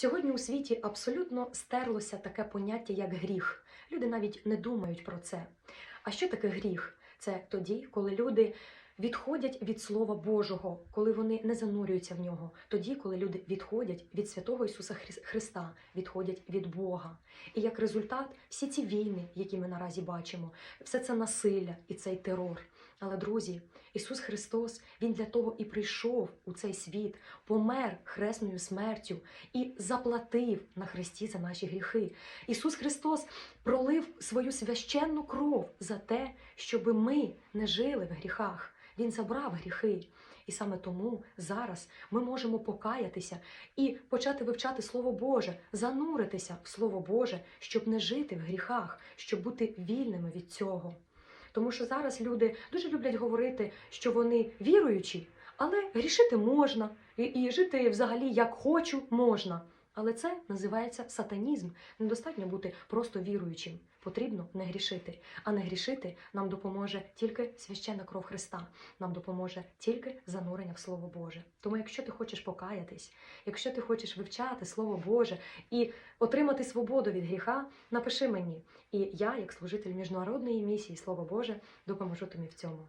Сьогодні у світі абсолютно стерлося таке поняття, як гріх. Люди навіть не думають про це. А що таке гріх? Це тоді, коли люди відходять від Слова Божого, коли вони не занурюються в нього, тоді, коли люди відходять від святого Ісуса Хрис- Христа, відходять від Бога. І як результат, всі ці війни, які ми наразі бачимо, все це насилля і цей терор. Але, друзі, Ісус Христос, Він для того і прийшов у цей світ, помер хресною смертю і заплатив на Христі за наші гріхи. Ісус Христос пролив свою священну кров за те, щоб ми не жили в гріхах. Він забрав гріхи. І саме тому зараз ми можемо покаятися і почати вивчати Слово Боже, зануритися в Слово Боже, щоб не жити в гріхах, щоб бути вільними від цього. Тому що зараз люди дуже люблять говорити, що вони віруючі, але грішити можна, і, і жити взагалі як хочу можна. Але це називається сатанізм. Недостатньо бути просто віруючим. Потрібно не грішити. А не грішити нам допоможе тільки священна кров Христа. Нам допоможе тільки занурення в Слово Боже. Тому, якщо ти хочеш покаятись, якщо ти хочеш вивчати Слово Боже і отримати свободу від гріха, напиши мені. І я, як служитель міжнародної місії Слово Боже, допоможу тобі в цьому.